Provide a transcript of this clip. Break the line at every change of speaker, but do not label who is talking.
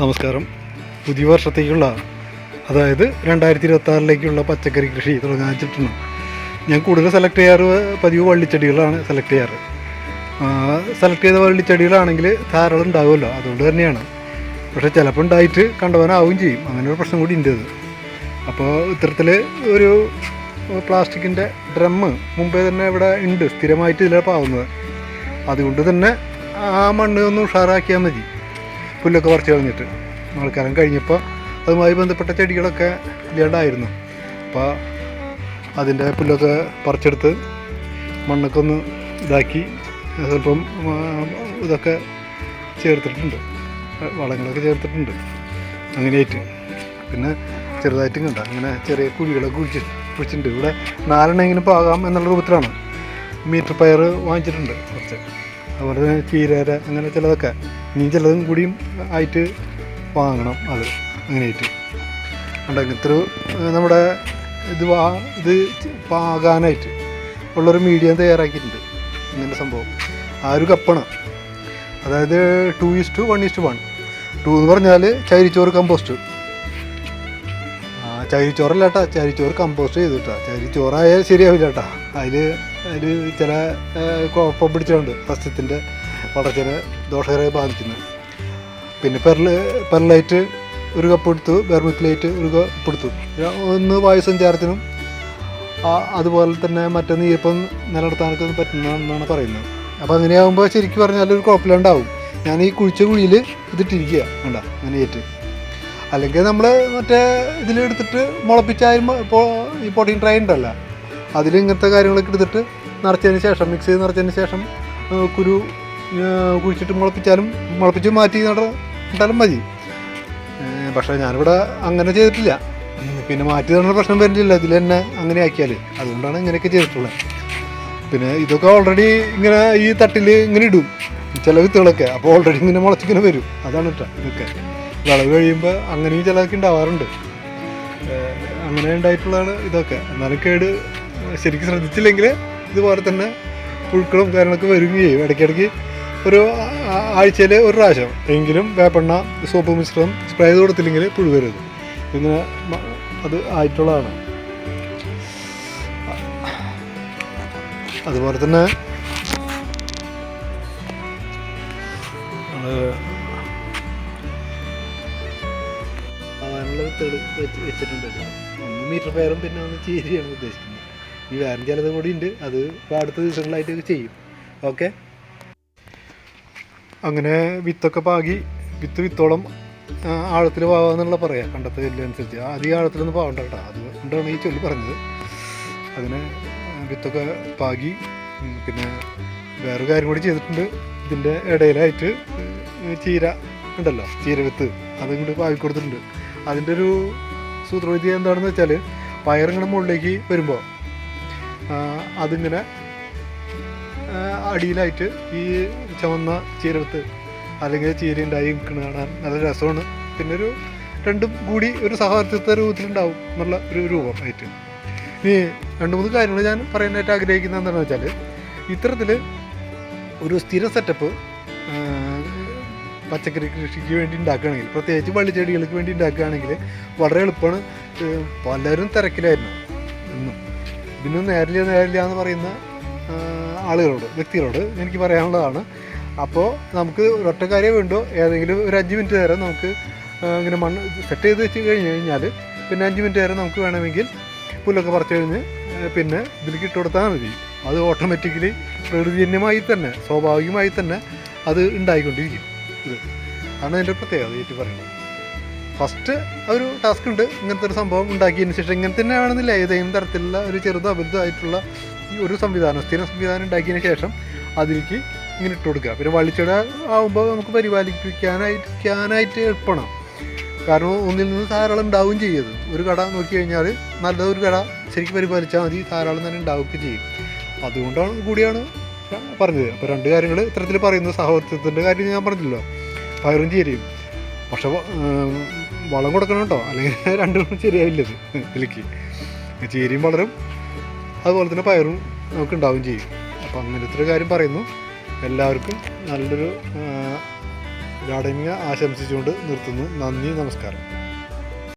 നമസ്കാരം. പുതിയ വർഷത്തേക്കുള്ള അതായത് രണ്ടായിരത്തി ഇരുപത്തി ആറിലേക്കുള്ള പച്ചക്കറി കൃഷി തുടങ്ങാൻ വെച്ചിട്ടുണ്ട് ഞാൻ കൂടുതൽ സെലക്ട് ചെയ്യാറ് പതിവ് വള്ളിച്ചെടികളാണ് സെലക്ട് ചെയ്യാറ്. സെലക്ട് ചെയ്ത വള്ളിച്ചെടികളാണെങ്കിൽ ധാരാളം ഉണ്ടാവുമല്ലോ അതുകൊണ്ട് തന്നെയാണ്. പക്ഷേ ചിലപ്പോൾ ഉണ്ടായിട്ട് കണ്ടവനാവും ചെയ്യും. അങ്ങനെ ഒരു പ്രശ്നം കൂടി ഉണ്ട് അത്. അപ്പോൾ ഇത്തരത്തിൽ ഒരു പ്ലാസ്റ്റിക്കിന്റെ ഡ്രമ്മ് മുമ്പേ തന്നെ ഇവിടെ ഉണ്ട് സ്ഥിരമായിട്ട് ഇതിലാണ് പാവുന്നത്. അതുകൊണ്ട് തന്നെ ആ മണ്ണ് ഒന്ന് ഉഷാറാക്കിയാൽ മതി. പുല്ലൊക്കെ പറിച്ച് കളഞ്ഞിട്ട് മഴക്കാലം കഴിഞ്ഞപ്പോൾ അതുമായി ബന്ധപ്പെട്ട ചെടികളൊക്കെ ഇല്ലാണ്ടായിരുന്നു. അപ്പോൾ അതിന്റെ പുല്ലൊക്കെ പറിച്ചെടുത്ത് മണ്ണൊക്കെ ഒന്ന് ഇതാക്കി സ്വല്പം ഇതൊക്കെ ചേർത്തിട്ടുണ്ട്. വളങ്ങളൊക്കെ ചേർത്തിട്ടുണ്ട്. അങ്ങനെയായിട്ട്. പിന്നെ ചെറുതായിട്ടും കണ്ട അങ്ങനെ ചെറിയ കുഴികളൊക്കെ കുഴിച്ച് കുഴിച്ചിട്ടുണ്ട്. ഇവിടെ നാലെണ്ണെങ്കിലും പാകാം എന്നുള്ള രൂപത്തിലാണ്. മീറ്റർ പയർ വാങ്ങിച്ചിട്ടുണ്ട് കുറച്ച്. അതുപോലെ തന്നെ ചീരര അങ്ങനെ ചിലതൊക്കെ. ഇനി ചിലതും കൂടിയും ആയിട്ട് വാങ്ങണം അത് അങ്ങനെയായിട്ട്. കണ്ടോ? ഇത്ര നമ്മുടെ ഇത് വാ ഇത് പാകാനായിട്ട് ഉള്ളൊരു മീഡിയം തയ്യാറാക്കിയിട്ടുണ്ട് ഇങ്ങനത്തെ സംഭവം. ആ ഒരു കപ്പാണ്. അതായത് two two one two one two എന്ന് പറഞ്ഞാൽ ചൈരിച്ചോറ് കമ്പോസ്റ്റ് ചകിരിച്ചോറല്ല കേട്ടാ ചകിരിച്ചോറ് കമ്പോസ്റ്റ് ചെയ്തിട്ടാ. ചകിരിച്ചോറായാൽ ശരിയാവില്ല കേട്ടാ അതിൽ അതിൽ ചില കുഴപ്പം പിടിച്ചുകൊണ്ട് സസ്യത്തിന്റെ വളർച്ചയെ ദോഷകരമായി ബാധിക്കുന്നു. പിന്നെ പെർൽ പെർലൈറ്റ് ഒരു കപ്പ് എടുത്തു ബെർമിക്ലൈറ്റ് ഒരു കപ്പ് എടുത്തു. ഒന്ന് വായുസഞ്ചാരത്തിനും സഞ്ചാരത്തിനും അതുപോലെ തന്നെ മറ്റൊന്ന് ഈർപ്പം നിലനിർത്താനൊക്കെ പറ്റുന്നതെന്നാണ് പറയുന്നത്. അപ്പോൾ അങ്ങനെയാകുമ്പോൾ ശരിക്കും പറഞ്ഞാൽ ഒരു കുഴപ്പമില്ലാണ്ടാവും ഞാൻ ഈ കുഴിച്ച കുഴിയിൽ ഇതിട്ടിരിക്കുക വേണ്ട അങ്ങനെയായിട്ട് അല്ലെങ്കിൽ നമ്മൾ മറ്റേ ഇതിലെടുത്തിട്ട് മുളപ്പിച്ചാലും ഇപ്പോൾ ഈ പൊട്ടീൻ ട്രൈ ഉണ്ടല്ലോ അതിൽ ഇങ്ങനത്തെ കാര്യങ്ങളൊക്കെ എടുത്തിട്ട് നിറച്ചതിന് ശേഷം മിക്സ് ചെയ്ത് നിറച്ചതിന് ശേഷം കുരു കുഴിച്ചിട്ട് മുളപ്പിച്ചാലും മുളപ്പിച്ച് മാറ്റി നട ഇട്ടാലും മതി. പക്ഷേ ഞാനിവിടെ അങ്ങനെ ചെയ്തിട്ടില്ല. പിന്നെ മാറ്റി നടന്ന പ്രശ്നം വരുന്നില്ല ഇതിൽ തന്നെ അങ്ങനെ ആക്കിയാൽ അതുകൊണ്ടാണ് ഇങ്ങനെയൊക്കെ ചെയ്തിട്ടുള്ളത് പിന്നെ ഇതൊക്കെ ഓൾറെഡി ഇങ്ങനെ ഈ തട്ടിൽ ഇങ്ങനെ ഇടും ചില വിത്തുകളൊക്കെ. അപ്പോൾ ഓൾറെഡി ഇങ്ങനെ മുളച്ചിങ്ങനെ വരും. അതാണ് കേട്ടോ ഇതൊക്കെ. വിളവ് കഴിയുമ്പോൾ അങ്ങനെയും ചിലതൊക്കെ ഉണ്ടാവാറുണ്ട്. അങ്ങനെ ഉണ്ടായിട്ടുള്ളതാണ് ഇതൊക്കെ. എന്നാലും കേട് ശരിക്കും ശ്രദ്ധിച്ചില്ലെങ്കിൽ ഇതുപോലെ തന്നെ പുഴുക്കളും കാര്യങ്ങളൊക്കെ വരികയും ഇടയ്ക്കിടയ്ക്ക് ഒരു ആഴ്ചയിൽ ഒരു പ്രാവശ്യം എങ്കിലും വേപ്പെണ്ണ സോപ്പ് മിശ്രിതം സ്പ്രേ ചെയ്ത് കൊടുത്തില്ലെങ്കിൽ പുഴു വരരുത്. ഇങ്ങനെ അത് ആയിട്ടുള്ളതാണ്. അതുപോലെ തന്നെ വെച്ചിട്ടുണ്ട്. ഒന്ന് മീറ്റർ പേരും പിന്നെ ഒന്ന് ചീരിയാണ് ഉദ്ദേശിക്കുന്നത്. ഈ വേറെ ചിലത് കൂടി ഉണ്ട്. അത് ഇപ്പോൾ അടുത്ത ദിവസങ്ങളായിട്ട് ചെയ്യും. ഓക്കെ അങ്ങനെ വിത്തൊക്കെ പാകി വിത്ത് വിത്തോളം ആഴത്തിൽ പാവാന്നുള്ള പറയാം. കണ്ടത്തെ അനുസരിച്ച്. അധികം ആഴത്തിലൊന്നും പാവണ്ട കേട്ടോ. അത് കൊണ്ടാണ് ഈ ചൊല്ലി പറഞ്ഞത്. അതിന് വിത്തൊക്കെ പാകി പിന്നെ വേറൊരു കാര്യം കൂടി ചെയ്തിട്ടുണ്ട്. ഇതിന്റെ ഇടയിലായിട്ട് ചീര ഉണ്ടല്ലോ. ചീര വിത്ത്. അതും കൂടി പാകി കൊടുത്തിട്ടുണ്ട്. അതിന്റെ ഒരു സൂത്രവിദ്യ എന്താണെന്ന് വെച്ചാൽ പയറിങ്ങനെ മുകളിലേക്ക് വരുമ്പോൾ അതിങ്ങനെ അടിയിലായിട്ട് ഈ ചുവന്ന ചീരവിത്ത് അല്ലെങ്കിൽ ചീര ഉണ്ടായി നിൽക്കുന്ന കാണാൻ നല്ല രസമാണ്. പിന്നെ ഒരു രണ്ടും കൂടി ഒരു സഹവർത്തിത്വ രൂപത്തിലുണ്ടാവും എന്നുള്ള ഒരു രൂപം ആയിട്ട്. ഇനി രണ്ട് മൂന്ന് കാര്യങ്ങൾ ഞാൻ പറയാനായിട്ട് ആഗ്രഹിക്കുന്നത് എന്താണെന്ന് വെച്ചാൽ ഇത്തരത്തിൽ ഒരു സ്ഥിര സെറ്റപ്പ് പച്ചക്കറി കൃഷിക്ക് വേണ്ടി ഉണ്ടാക്കുകയാണെങ്കിൽ പ്രത്യേകിച്ച് വള്ളിച്ചെടികൾക്ക് വേണ്ടി ഉണ്ടാക്കുകയാണെങ്കിൽ വളരെ എളുപ്പമാണ്. പലരും തിരക്കിലായിരുന്നു. ഇതിന് നേരില്ല നേരില്ല എന്ന് പറയുന്ന ആളുകളോട് വ്യക്തികളോട് എനിക്ക് പറയാനുള്ളതാണ്. അപ്പോൾ നമുക്ക് ഒറ്റ കാര്യം വേണ്ടോ ഏതെങ്കിലും ഒരു അഞ്ച് മിനിറ്റ് നേരം നമുക്ക് ഇങ്ങനെ മണ്ണ് സെറ്റ് ചെയ്ത് വെച്ച് കഴിഞ്ഞ് കഴിഞ്ഞാൽ പിന്നെ അഞ്ച് മിനിറ്റ് നേരം നമുക്ക് വേണമെങ്കിൽ പുല്ലൊക്കെ പറിച്ചു കഴിഞ്ഞ് പിന്നെ ഇതിലേക്ക് ഇട്ട് കൊടുത്താൽ മതി. അത് ഓട്ടോമാറ്റിക്കലി പ്രകൃതിജന്യമായി തന്നെ സ്വാഭാവികമായി തന്നെ അത് ഉണ്ടായിക്കൊണ്ടിരിക്കും. ഇത് അതാണ് അതിന്റെ പ്രത്യേകത ഏറ്റു പറയുന്നത്. ഫസ്റ്റ് ഒരു ടാസ്ക് ഉണ്ട്. ഇങ്ങനത്തെ ഒരു സംഭവം ഉണ്ടാക്കിയതിന് ശേഷം ഇങ്ങനെ തന്നെ ആണെന്നില്ല ഏതെങ്കിലും തരത്തിലുള്ള ഒരു ചെറുതോ വലുതായിട്ടുള്ള ഈ ഒരു സംവിധാനം സ്ഥിര സംവിധാനം ഉണ്ടാക്കിയതിന് ശേഷം അതിലേക്ക് ഇങ്ങനെ ഇട്ട് കൊടുക്കുക. പിന്നെ വള്ളിച്ചെട ആകുമ്പോൾ നമുക്ക് പരിപാലിക്കാനായിരിക്കാനായിട്ട് എളുപ്പമാണ്. കാരണം ഒന്നിൽ നിന്ന് ധാരാളം ഉണ്ടാവുകയും ചെയ്യത് ഒരു കട നോക്കി കഴിഞ്ഞാൽ നല്ല ഒരു കട ശരിക്കും പരിപാലിച്ചാൽ മതി. ധാരാളം തന്നെ ഉണ്ടാവുകയും ചെയ്യും. അതുകൊണ്ടാണ് കൂടിയാണ് പറഞ്ഞത്. അപ്പോൾ രണ്ട് കാര്യങ്ങൾ ഇത്തരത്തിൽ പറയുന്നത് സഹോദരത്തിന്റെ കാര്യം ഞാൻ പറഞ്ഞല്ലോ പയറും ചീരയും പക്ഷെ വളം കൊടുക്കണം കേട്ടോ. അല്ലെങ്കിൽ രണ്ടും ശരിയാവില്ല ശരിയാവില്ലത് ഇതിലേക്ക്. ചീരയും വളരും. അതുപോലെ തന്നെ പയറും നമുക്ക് ഉണ്ടാവുകയും ചെയ്യും. അപ്പോൾ അങ്ങനത്തെ ഒരു കാര്യം പറയുന്നു. എല്ലാവർക്കും നല്ലൊരു ഗാർഡനിങ് ആശംസിച്ചുകൊണ്ട് നിർത്തുന്നു. നന്ദി നമസ്കാരം.